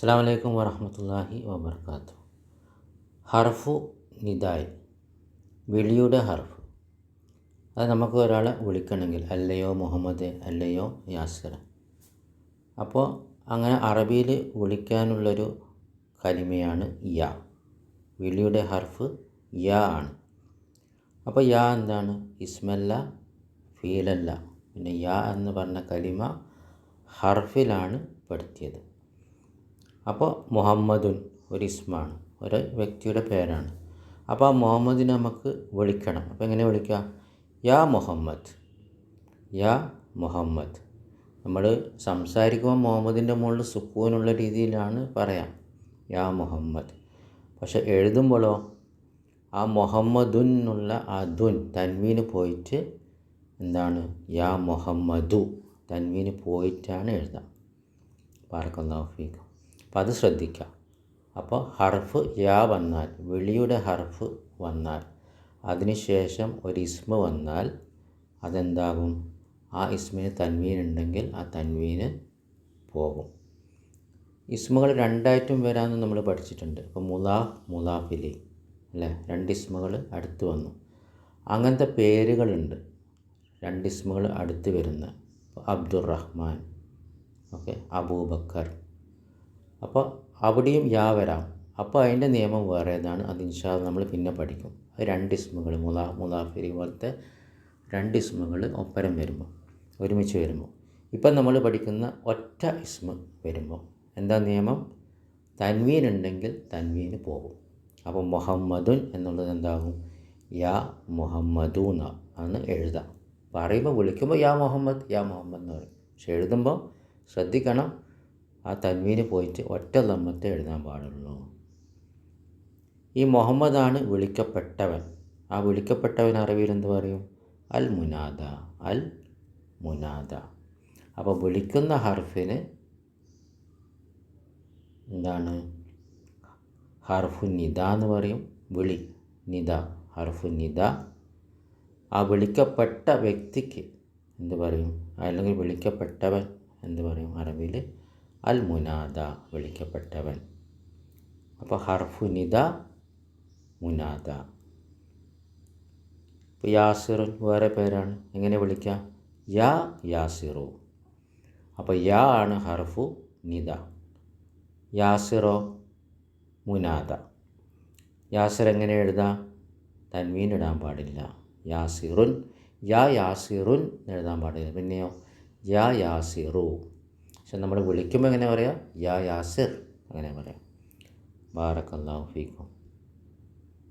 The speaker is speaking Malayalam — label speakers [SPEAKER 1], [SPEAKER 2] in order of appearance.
[SPEAKER 1] അസ്സാം വലൈക്കും വറഹമത്തല്ലാഹി വബർക്കാത്തു. ഹർഫു നിദായ് വിളിയുടെ ഹർഫ്. അത് നമുക്ക് ഒരാളെ വിളിക്കണമെങ്കിൽ അല്ലയോ മുഹമ്മദ് അല്ലയോ യാസിർ. അപ്പോൾ അങ്ങനെ അറബിയിൽ വിളിക്കാനുള്ളൊരു കലിമയാണ് യാ. വിളിയുടെ ഹർഫ് യാ ആണ്. അപ്പോൾ യാ എന്താണ്? ഇസ്മല്ല ഫീലല്ല. പിന്നെ യാ എന്ന് പറഞ്ഞ കലിമ ഹർഫിലാണ് പെടുത്തിയത്. അപ്പോൾ മുഹമ്മദുൻ ഒരു ഇസ്മാണ് ഒരു വ്യക്തിയുടെ പേരാണ്. അപ്പോൾ ആ മുഹമ്മദിനെ നമുക്ക് വിളിക്കണം. അപ്പോൾ എങ്ങനെ വിളിക്കുക? യാ മുഹമ്മദ് യാ മുഹമ്മദ്. നമ്മൾ സംസാരിക്കുമ്പോൾ മുഹമ്മദിന്റെ മുകളിൽ സുക്കൂനുള്ള രീതിയിലാണ് പറയാം യാ മുഹമ്മദ്. പക്ഷെ എഴുതുമ്പോഴോ ആ മുഹമ്മദുൻ എന്നുള്ള ആ ദുൻ തൻവീന് പോയിട്ട് എന്താണ്? യാ മുഹമ്മദു തൻവീന് പോയിട്ടാണ് എഴുതാം പാർക്കല്ലാഹു ഫീക്കും. അപ്പോൾ അത് ശ്രദ്ധിക്കുക. അപ്പോൾ ഹർഫ് യാ വന്നാൽ വിളിയുടെ ഹർഫ് വന്നാൽ അതിനുശേഷം ഒരു ഇസ്മ വന്നാൽ അതെന്താകും? ആ ഇസ്മിന് തൻവീൻ ഉണ്ടെങ്കിൽ ആ തൻവീന് പോകും. ഇസ്മുകൾ രണ്ടായിട്ടും വരാമെന്ന് നമ്മൾ പഠിച്ചിട്ടുണ്ട്. ഇപ്പോൾ മുലാഫ് മുലാഫിലി അല്ലേ? രണ്ട് ഇസ്മുകൾ അടുത്ത് വന്നു. അങ്ങനത്തെ പേരുകളുണ്ട്. രണ്ട് ഇസ്മുകൾ അടുത്ത് വരുന്ന. അബ്ദുറഹ്മാൻ ഓക്കെ അബൂബക്കർ അപ്പോൾ അവിടെയും യാ വരാം. അപ്പോൾ അതിന്റെ നിയമം വേറേതാണ്. അത് ഇൻഷാ നമ്മൾ പിന്നെ പഠിക്കും. രണ്ട് ഇസ്മുകൾ മുലാ മുലാഫിരി പോലത്തെ രണ്ട് ഇസ്മുകൾ ഒപ്പരം വരുമ്പോൾ ഒരുമിച്ച് വരുമ്പോൾ. ഇപ്പം നമ്മൾ പഠിക്കുന്ന ഒറ്റ ഇസ്മ വരുമ്പോൾ എന്താ നിയമം? തൻവീൻ ഉണ്ടെങ്കിൽ തൻവീൻ പോകും. അപ്പോൾ മുഹമ്മദുൻ എന്നുള്ളത് എന്താകും? യാ മുഹമ്മദൂന എന്ന് എഴുതാം. പറയുമ്പോൾ വിളിക്കുമ്പോൾ യാ മുഹമ്മദ് യാ മുഹമ്മദ് എന്ന് പറയും. പക്ഷെ എഴുതുമ്പോൾ ശ്രദ്ധിക്കണം ആ തൻവീന് പോയിട്ട് ഒറ്റ ലമ്മത്തെ എഴുതാൻ പാടുള്ളൂ. ഈ മുഹമ്മദാണ് വിളിക്കപ്പെട്ടവൻ. ആ വിളിക്കപ്പെട്ടവൻ അറബിയിൽ എന്ത് പറയും? അൽ മുനാദ അൽ മുനാദ അപ്പോൾ വിളിക്കുന്ന ഹർഫിന് എന്താണ്? ഹർഫു നിദ എന്ന് പറയും. വിളി നിദ ഹർഫു നിദ ആ വിളിക്കപ്പെട്ട വ്യക്തിക്ക് എന്ത് പറയും? അല്ലെങ്കിൽ വിളിക്കപ്പെട്ടവൻ എന്ത് പറയും? അറബിയിൽ അൽ മുനാദ വിളിക്കപ്പെട്ടവൻ. അപ്പോൾ ഹർഫു നിദ മുനാദ. ഇപ്പോൾ യാസിറുൻ വേറെ പേരാണ്. എങ്ങനെ വിളിക്കാം? യാ യാസിറു. അപ്പോൾ യാ ആണ് ഹർഫു നിദ. യാസിറോ മുനാദ. യാസിർ എങ്ങനെ എഴുതാം? തൻവീൻ ഇടാൻ പാടില്ല. യാസിറുൻ യാ യാസിറുൻ എഴുതാൻ പാടില്ല. പിന്നെയോ യാ യാസിറു. പക്ഷെ നമ്മൾ വിളിക്കുമ്പോൾ എങ്ങനെ പറയാം? യാ യാസിർ അങ്ങനെ പറയാം. ബാറക്കല്ലാഹു ഫീക്കും.